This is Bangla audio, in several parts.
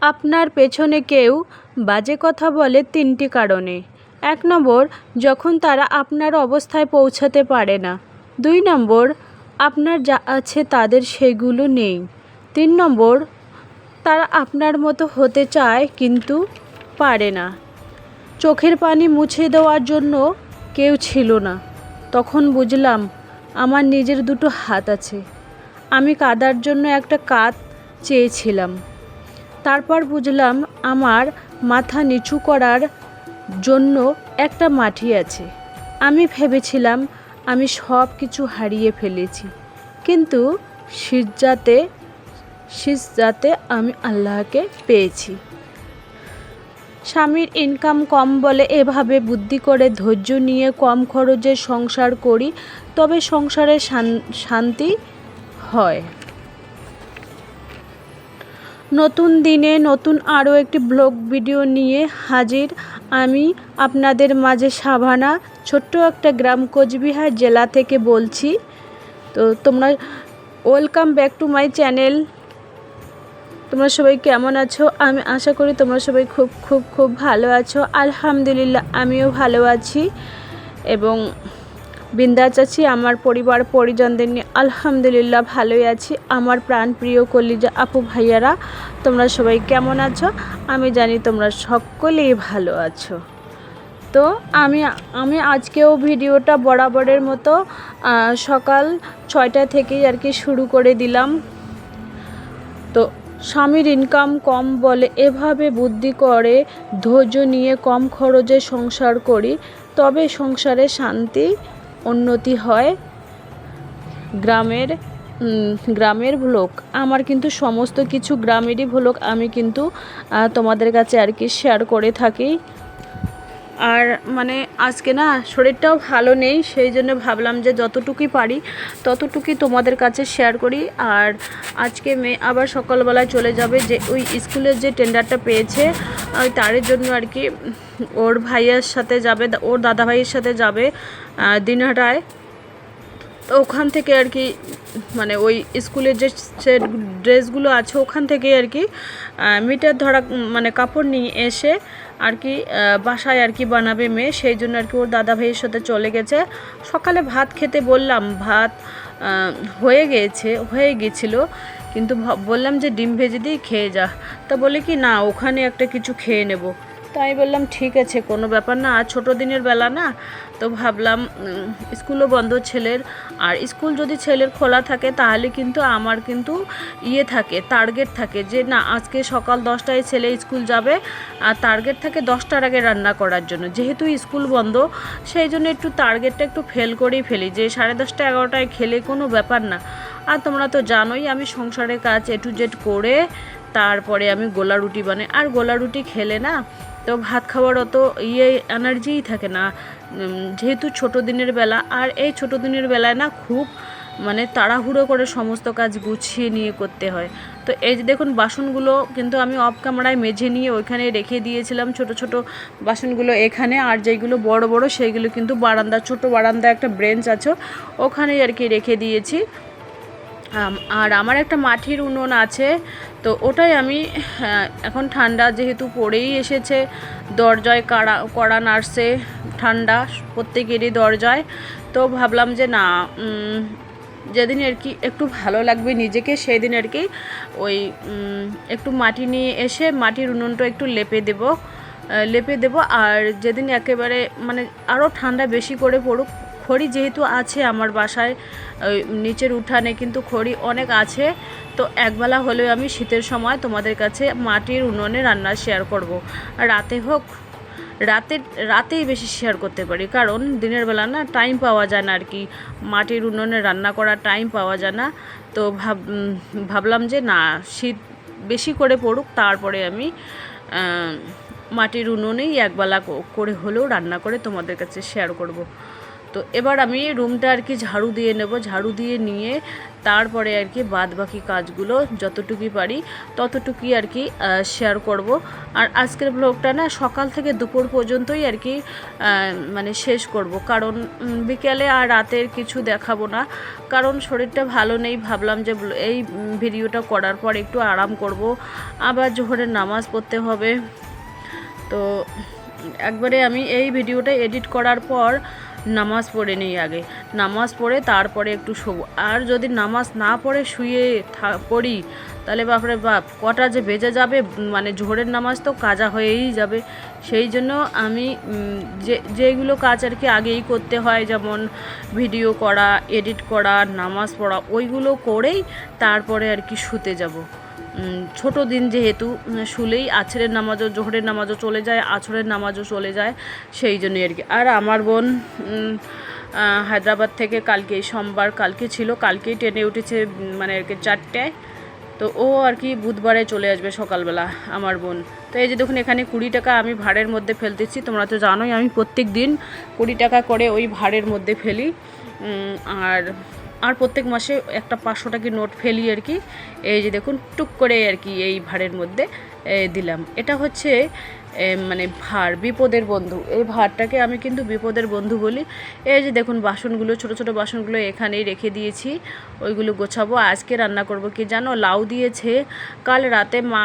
আপনার পেছনে কেউ বাজে কথা বলে তিনটি কারণে। এক নম্বর, যখন তারা আপনার অবস্থায় পৌঁছাতে পারে না। দুই নম্বর, আপনার যা আছে তাদের সেগুলো নেই। তিন নম্বর, তারা আপনার মতো হতে চায় কিন্তু পারে না। চোখের পানি মুছে দেওয়ার জন্য কেউ ছিল না। তখন বুঝলাম, আমার নিজের দুটো হাত আছে। আমি কাদার জন্য একটা কাত চেয়েছিলাম। তারপর বুঝলাম আমার মাথা নিচু করার জন্য একটা মাটি আছে। আমি ভেবেছিলাম আমি সব কিছু হারিয়ে ফেলেছি। কিন্তু সিজ্জাতে সিজ্জাতে আমি আল্লাহকে পেয়েছি। স্বামীর ইনকাম কম বলে এভাবে বুদ্ধি করে ধৈর্য নিয়ে কম খরচে সংসার করি, তবে সংসারে শান্তি হয়। নতুন দিনে নতুন আরও একটি ব্লগ ভিডিও নিয়ে হাজির। আমি আপনাদের মাঝে সাভানা, ছোট্ট একটা গ্রাম কোচবিহার জেলা থেকে বলছি। তো তোমরা welcome back to my channel. তোমরা সবাই কেমন আছো? আমি আশা করি তোমরা সবাই খুব খুব খুব ভালো আছো। আলহামদুলিল্লাহ, আমিও ভালো আছি। এবং বিন্দাস আছি, আমার পরিবার, পরিজনদের নিয়ে। আলহামদুলিল্লাহ, ভালোই আছি। আমার প্রাণপ্রিয় কলিজা আপু ভাইয়ারা, তোমরা সবাই কেমন আছো? আমি জানি তোমরা সকলেই ভালো আছো। তো আমি আমি আজকেও ভিডিওটা বরাবরের মতো সকাল ছয়টা থেকেই আর কি শুরু করে দিলাম। তো স্বামীর ইনকাম কম বলে এভাবে বুদ্ধি করে ধৈর্য নিয়ে কম খরচে সংসার করি, তবে সংসারে শান্তি উন্নতি হয় গ্রামের গ্রামের ভ্লগ আমার কিন্তু সমস্ত কিছু গ্রামেরই ভ্লগ আমি কিন্তু তোমাদের কাছে আর কি শেয়ার করে থাকি। আর মানে আজকে না শরীরটাও ভালো নেই, সেই জন্য ভাবলাম যে যতটুকুই পারি ততটুকুই তোমাদের কাছে শেয়ার করি। আর আজকে মেয়ে আবার সকালবেলায় চলে যাবে যে ওই স্কুলের যে টেন্ডারটা পেয়েছে, ওই তারের জন্য আর কি ওর ভাইয়ের সাথে যাবে, ওর দাদা ভাইয়ের সাথে যাবে দিনহাটায় তো ওখান থেকে আর কি মানে ওই স্কুলের যে ড্রেসগুলো আছে ওখান থেকে আর কি মিটার ধরা মানে কাপড় নিয়ে এসে আর কি বাসায় আর কি বানাবে মেয়ে। সেই জন্য আর কি ওর দাদা ভাইয়ের সাথে চলে গেছে। সকালে ভাত খেতে বললাম, ভাত হয়ে গেছে, হয়ে গিয়েছিল কিন্তু বললাম যে ডিম ভেজে দিয়ে খেয়ে যা। তা বলে কি, না, ওখানে একটা কিছু খেয়ে নেব। তাই বললাম, ঠিক আছে, কোনো ব্যাপার না। আর ছোটো দিনের বেলা না, তো ভাবলাম স্কুলও বন্ধ ছেলের। আর স্কুল যদি ছেলের খোলা থাকে, তাহলে কিন্তু আমার কিন্তু ইয়ে থাকে টার্গেট থাকে যে না, আজকে সকাল দশটায় ছেলে স্কুল যাবে। আর টার্গেট থাকে দশটার আগে রান্না করার জন্য। যেহেতু স্কুল বন্ধ, সেই জন্য একটু টার্গেটটা একটু ফেল করেই ফেলি যে সাড়ে দশটা, এগারোটায় খেলে কোনো ব্যাপার না। আর তোমরা তো জানোই, আমি সংসারের কাজ এ টু জেড করে, তারপরে আমি গোলা রুটি বানাই। আর গোলা রুটি খেলে না তো ভাত খাওয়ার অত ইয়ে এনার্জিই থাকে না। যেহেতু ছোটো দিনের বেলা, আর এই ছোটো দিনের বেলায় না খুব মানে তাড়াহুড়ো করে সমস্ত কাজ গুছিয়ে নিয়ে করতে হয়। তো এই যে দেখুন, বাসনগুলো কিন্তু আমি অফ ক্যামেরায় মেঝে নিয়ে ওইখানে রেখে দিয়েছিলাম। ছোট ছোট বাসনগুলো এখানে, আর যেগুলো বড় বড়, সেইগুলো কিন্তু বারান্দা, ছোট বারান্দা একটা ব্রেঞ্চ আছে, ওখানেই আর কি রেখে দিয়েছি। আর আমার একটা মাটির উনুন আছে তো ওটাই আমি হ্যাঁ, এখন ঠান্ডা যেহেতু পড়েই এসেছে দরজায় কাড়া কড়া নার্সে ঠান্ডা প্রত্যেকেরই দরজায় তো ভাবলাম যে না যেদিন আর কি একটু ভালো লাগবে নিজেকে সেই দিন আর কি ওই একটু মাটি নিয়ে এসে মাটির উনুনটা একটু লেপে দেবো লেপে দেবো আর যেদিন একেবারে মানে আরও ঠান্ডা বেশি করে পড়ুক খড়ি যেহেতু আছে আমার বাসায় নিচের উঠানে কিন্তু খড়ি অনেক আছে। তো একবেলা হলেও আমি শীতের সময় তোমাদের কাছে মাটির উনুনে রান্না শেয়ার করব। রাতে হোক, রাতে, রাতেই বেশি শেয়ার করতে পারি। কারণ দিনের বেলা না টাইম পাওয়া যায় না আর কি মাটির উনুনে রান্না করার টাইম পাওয়া যায় না। তো ভাব, ভাবলাম যে না, শীত বেশি করে পড়ুক, তারপরে আমি মাটির উনুনেই একবেলা করে হলেও রান্না করে তোমাদের কাছে শেয়ার করব। তো এবার আমি রুমটা আর কি ঝাড়ু দিয়ে নেব। ঝাড়ু দিয়ে নিয়ে তারপরে আর কি বাদ বাকি কাজগুলো যতটুকুই পারি ততটুকুই আর কি শেয়ার করব। আর আজকের ব্লগটা না সকাল থেকে দুপুর পর্যন্তই আর কি মানে শেষ করব। কারণ বিকেলে আর রাতের কিছু দেখাবো না। কারণ শরীরটা ভালো নেই, ভাবলাম যে এই ভিডিওটা করার পর একটু আরাম করব। আবার জোহরের নামাজ পড়তে হবে। তো একবারে আমি এই ভিডিওটা এডিট করার পর নামাজ পড়ে নিই আগে। নামাজ পড়ে তারপরে একটু শোবো। আর যদি নামাজ না পড়ে শুয়ে পড়ি, তাহলে বাপরে বাপ, কটা যে বেজে যাবে মানে জোহরের নামাজ তো কাজা হয়েই যাবে। সেই জন্য আমি যে, যেগুলো কাজ আর কি আগেই করতে হয়, যেমন ভিডিও করা, এডিট করা, নামাজ পড়া, ওইগুলো করেই তারপরে আর কি শুতে যাব। ছোট দিন যেহেতু শুলেই আছরের নামাজও, জোহরের নামাজও চলে যায় আছরের নামাজও চলে যায়, সেই জন্যই আর কি। আর আমার বোন হায়দ্রাবাদ থেকে কালকে, সোমবার কালকে ছিল, কালকেই ট্রেনে উঠেছে মানে আর কি চারটায়। তো ও আর কি বুধবারে চলে আসবে সকালবেলা, আমার বোন। তো এই যে দেখুন, এখানে কুড়ি টাকা আমি ভাড়ের মধ্যে ফেলতেছি তোমরা তো জানোই, আমি প্রত্যেক দিন কুড়ি টাকা করে ওই ভাড়ের মধ্যে ফেলি। আর আর প্রত্যেক মাসে একটা পাঁচশো টাকি নোট ফেলি আর কি। এই যে দেখুন, টুক করে আর কি এই ভাড়ের মধ্যে দিলাম। এটা হচ্ছে মানে ভার, বিপদের বন্ধু। এই ভারটাকে আমি কিন্তু বিপদের বন্ধু বলি। এই যে দেখুন, বাসনগুলো, ছোট ছোট বাসনগুলো এখানেই রেখে দিয়েছি। ওইগুলো গোছাবো। আজকে রান্না করব কি জানো? লাউ দিয়েছে। কাল রাতে মা,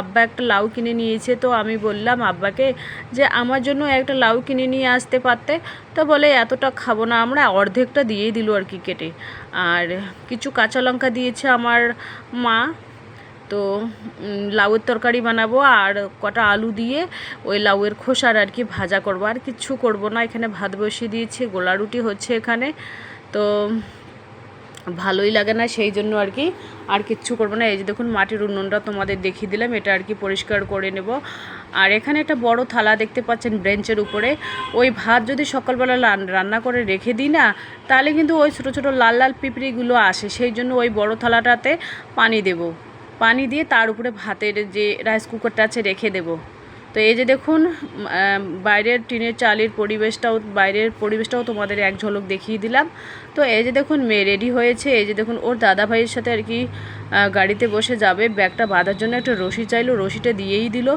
আব্বা একটা লাউ কিনে নিয়েছে। তো আমি বললাম আব্বাকে যে, আমার জন্য একটা লাউ কিনে নিয়ে আসতে পারতে? তো বলে, এতটা খাব না, আমরা অর্ধেকটা দিয়েই দিল আর কি কেটে। আর কিছু কাঁচা লঙ্কা দিয়েছে আমার মা। তো লাউয়ের তরকারি বানাবো আর কটা আলু দিয়ে ওই লাউয়ের খোসার আর কি ভাজা করব। আর কিচ্ছু করব না, এখানে ভাত বসিয়ে দিয়েছি, গোলা রুটি হচ্ছে এখানে। তো, ভালোই লাগে না সেই জন্য আর কি, আর কিচ্ছু করব না। এই যে দেখুন, মাটির উনুনটা তোমাদের দেখিয়ে দিলাম, এটা আর কি পরিষ্কার করে নেব। আর এখানে একটা বড় থালা দেখতে পাচ্ছেন ব্রেঞ্চের উপরে। ওই ভাত যদি সকালবেলা রান্না করে রেখে দিই না, তাহলে কিন্তু ওই ছোটো ছোটো লাল লাল পিঁপড়িগুলো আসে। সেই জন্য ওই বড় থালাটাতে পানি দেব। পানি দিয়ে তার উপরে ভাতের যে রাইস কুকারটা আছে রেখে দেবো। তো এই যে দেখুন বাইরের টিনের চালের পরিবেশটাও, বাইরের পরিবেশটাও তোমাদের এক ঝলক দেখিয়ে দিলাম। তো এই যে দেখুন, মেয়ে রেডি হয়েছে। এই যে দেখুন, ওর দাদা ভাইয়ের সাথে আর কি গাড়িতে বসে যাবে। ব্যাগটা বাঁধার জন্য একটা রশি চাইলো, রশিটা দিয়েই দিল।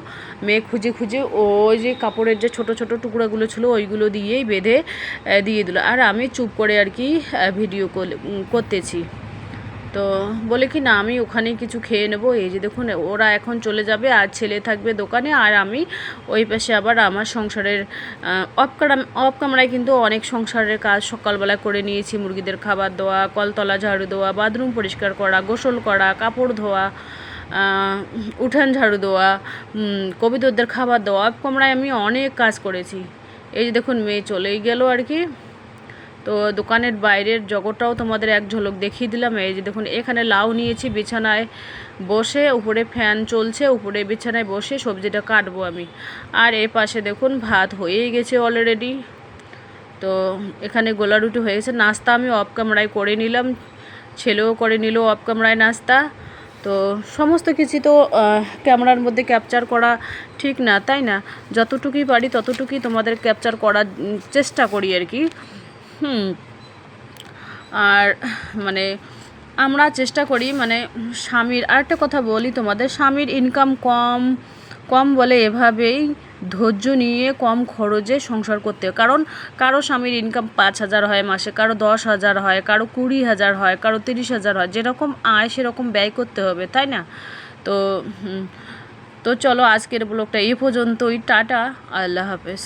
মেয়ে খুঁজে খুঁজে ওই যে কাপড়ের যে ছোট ছোট টুকরাগুলো ছিল, ওইগুলো দিয়েই বেঁধে দিয়ে দিল। আর আমি চুপ করে আর কি ভিডিও করতেছি। তো বলে কি, না, আমি ওখানে কিছু খেয়ে নেব। এই যে দেখুন, ওরা এখন চলে যাবে, আর ছেলে থাকবে দোকানে, আর আমি ওই পাশে আবার আমার সংসারের অফ অফ কিন্তু অনেক সংসারের কাজ সকালবেলা করে নিয়েছি। মুরগিদের খাবার দেওয়া, কলতলা ঝাড়ু দেওয়া, বাথরুম পরিষ্কার করা, গোসল করা, কাপড় ধোয়া উঠান ঝাড়ু দেওয়া কবিতরদের খাবার দেওয়া। অফ আমি অনেক কাজ করেছি। এই যে দেখুন, মেয়ে চলেই গেল আর কি। তো দোকানের বাইরের জগৎটাও তোমাদের এক ঝলক দেখিয়ে দিলাম। এই যে দেখুন, এখানে লাউ নিয়েছি বিছানায় বসে, উপরে ফ্যান চলছে, উপরে বিছানায় বসে সবজিটা কাটবো আমি। আর এ পাশে দেখুন, ভাত হয়েই গেছে অলরেডি তো এখানে গোলা রুটি হয়ে গেছে। নাস্তা আমি অফ কামরায় করে নিলাম। ছেলেও করে নিল অফ কামরায় নাস্তা। তো সমস্ত কিছু তো ক্যামেরার মধ্যে ক্যাপচার করা ঠিক না, তাই না? যতটুকুই পারি ততটুকুই তোমাদের ক্যাপচার করার চেষ্টা করি আর কি। হুম। আর মানে আমরা চেষ্টা করি মানে স্বামীর, আরেকটা কথা বলি তোমাদের, স্বামীর ইনকাম কম কম বলে এভাবেই ধৈর্য নিয়ে কম খরচে সংসার করতে হয়। কারণ, কারও স্বামীর ইনকাম পাঁচ হাজার হয় মাসে, কারও দশ হাজার হয়, কারও কুড়ি হাজার হয়, কারও তিরিশ হাজার হয়, যেরকম আয় সেরকম ব্যয় করতে হবে, তাই না? তো তো চলো আজকের ব্লগটা এই পর্যন্তই, টাটা, আল্লাহ হাফেজ।